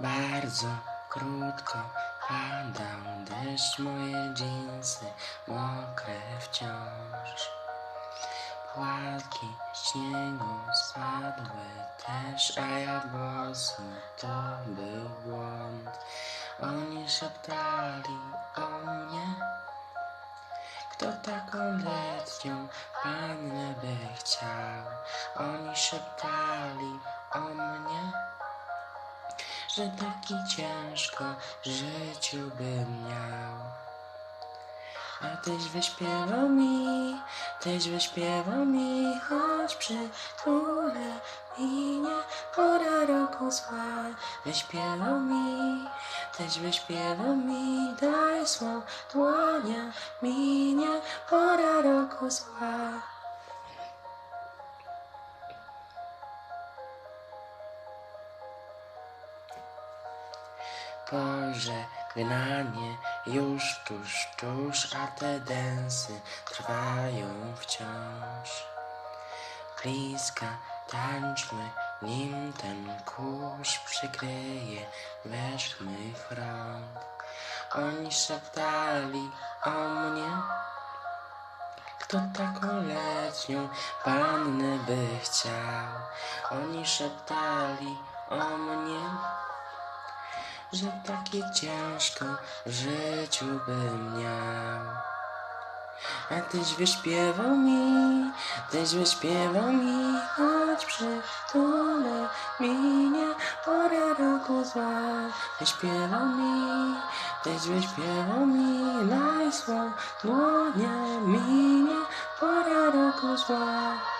Bardzo krótko padał deszcz, moje dżinsy mokre wciąż. Płatki śniegu spadły też, a ja bosu to był błąd. Oni szeptali o mnie, kto taką letnią pannę by chciał. Oni szeptali o mnie, że taki ciężko w życiu bym miał. A tyś wyśpiewał mi, tyś wyśpiewał mi, choć przy króle minie pora roku zła. Wyśpiewał mi, tyś wyśpiewał mi, daj swą dłonia, minie pora roku zła. Pożegnanie już tuż, tuż, a te densy trwają wciąż. Bliska tańczmy, nim ten kurz przykryje mych rąk. Oni szeptali o mnie, kto taką letnią pannę by chciał. Oni szeptali o mnie, że takie ciężko w życiu bym miał. A tyś wyśpiewał mi, tyś wyśpiewał mi, choć przy tule minie pora roku zła. Wyśpiewał mi, tyś wyśpiewał mi, daj swą dłonia minie pora roku zła.